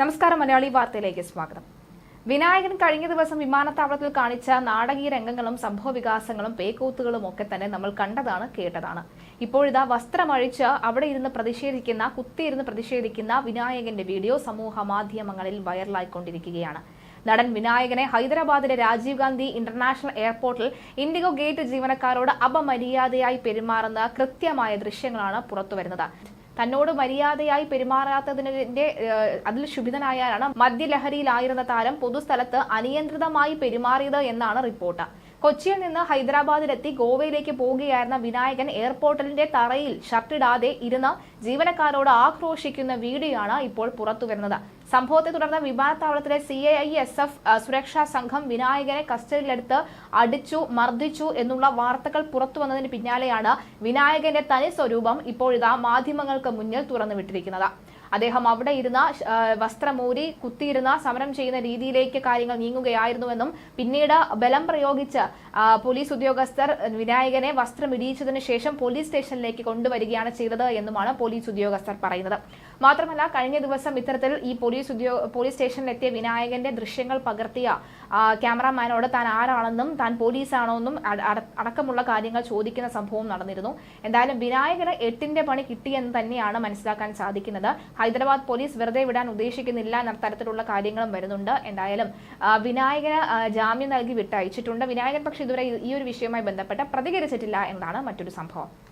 നമസ്കാരം മലയാളി വാർത്തയിലേക്ക് സ്വാഗതം. വിനായകൻ കഴിഞ്ഞ ദിവസം വിമാനത്താവളത്തിൽ കാണിച്ച നാടകീയ രംഗങ്ങളും സംഭവ വികാസങ്ങളും പേക്കൂത്തുകളും ഒക്കെ തന്നെ നമ്മൾ കണ്ടതാണ് കേട്ടതാണ്. ഇപ്പോഴിതാ വസ്ത്രമഴിച്ച് അവിടെ ഇരുന്ന് പ്രതിഷേധിക്കുന്ന കുത്തിയിരുന്ന് പ്രതിഷേധിക്കുന്ന വിനായകന്റെ വീഡിയോ സമൂഹ മാധ്യമങ്ങളിൽ വൈറലായിക്കൊണ്ടിരിക്കുകയാണ്. നടൻ വിനായകനെ ഹൈദരാബാദിലെ രാജീവ് ഗാന്ധി ഇന്റർനാഷണൽ എയർപോർട്ടിൽ ഇൻഡിഗോ ഗേറ്റ് ജീവനക്കാരോട് അപമര്യാദയായി പെരുമാറുന്ന കൃത്യമായ ദൃശ്യങ്ങളാണ് പുറത്തുവരുന്നത്. തന്നോട് മര്യാദയായി പെരുമാറാത്തതിന്റെ അതിൽ ശുഭിതനായാണ് മദ്യലഹരിയിലായിരുന്ന താരം പൊതുസ്ഥലത്ത് അനിയന്ത്രിതമായി പെരുമാറിയത് എന്നാണ് റിപ്പോർട്ട്. കൊച്ചിയിൽ നിന്ന് ഹൈദരാബാദിലെത്തി ഗോവയിലേക്ക് പോവുകയായിരുന്ന വിനായകൻ എയർപോർട്ടിന്റെ തറയിൽ ഷർട്ടിടാതെ ഇരുന്ന് ജീവനക്കാരോട് ആക്രോശിക്കുന്ന വീഡിയോയാണ് ഇപ്പോൾ പുറത്തുവരുന്നത്. സംഭവത്തെ തുടർന്ന് വിമാനത്താവളത്തിലെ C A I S F സുരക്ഷാ സംഘം വിനായകനെ കസ്റ്റഡിയിലെടുത്ത് അടിച്ചു മർദ്ദിച്ചു എന്നുള്ള വാർത്തകൾ പുറത്തു വന്നതിന് പിന്നാലെയാണ് വിനായകന്റെ തനി സ്വരൂപം ഇപ്പോഴിതാ മാധ്യമങ്ങൾക്ക് മുന്നിൽ തുറന്നുവിട്ടിരിക്കുന്നത്. അദ്ദേഹം അവിടെ ഇരുന്ന വസ്ത്രമൂരി കുത്തിയിരുന്ന സമരം ചെയ്യുന്ന രീതിയിലേക്ക് കാര്യങ്ങൾ നീങ്ങുകയായിരുന്നുവെന്നും പിന്നീട് ബലം പ്രയോഗിച്ച് പോലീസ് ഉദ്യോഗസ്ഥർ വിനായകനെ വസ്ത്രം ഇടിയിച്ചതിനു ശേഷം പോലീസ് സ്റ്റേഷനിലേക്ക് കൊണ്ടുവരികയാണ് ചെയ്തത് എന്നുമാണ് പോലീസ് ഉദ്യോഗസ്ഥർ പറയുന്നത്. മാത്രമല്ല കഴിഞ്ഞ ദിവസം ഇത്തരത്തിൽ ഈ പോലീസ് ഉദ്യോഗ പോലീസ് സ്റ്റേഷനിലെത്തിയ വിനായകന്റെ ദൃശ്യങ്ങൾ പകർത്തിയ ക്യാമറാമാനോട് താൻ ആരാണെന്നും താൻ പോലീസാണോ എന്നും അട- അട- അടക്കമുള്ള കാര്യങ്ങൾ ചോദിക്കുന്ന സംഭവം നടന്നിരുന്നു. എന്തായാലും വിനായകന് എട്ടിന്റെ പണി കിട്ടിയെന്ന് തന്നെയാണ് മനസ്സിലാക്കാൻ സാധിക്കുന്നത്. ഹൈദരാബാദ് പോലീസ് വെറുതെ വിടാൻ ഉദ്ദേശിക്കുന്നില്ല എന്ന തരത്തിലുള്ള കാര്യങ്ങളും വരുന്നുണ്ട്. എന്തായാലും വിനായകന് ജാമ്യം നൽകി വിട്ടയച്ചിട്ടുണ്ട്. വിനായകൻ പക്ഷേ ഇതുവരെ ഈ ഒരു വിഷയവുമായി ബന്ധപ്പെട്ട് പ്രതികരിച്ചിട്ടില്ല എന്നതാണ് മറ്റൊരു സംഭവം.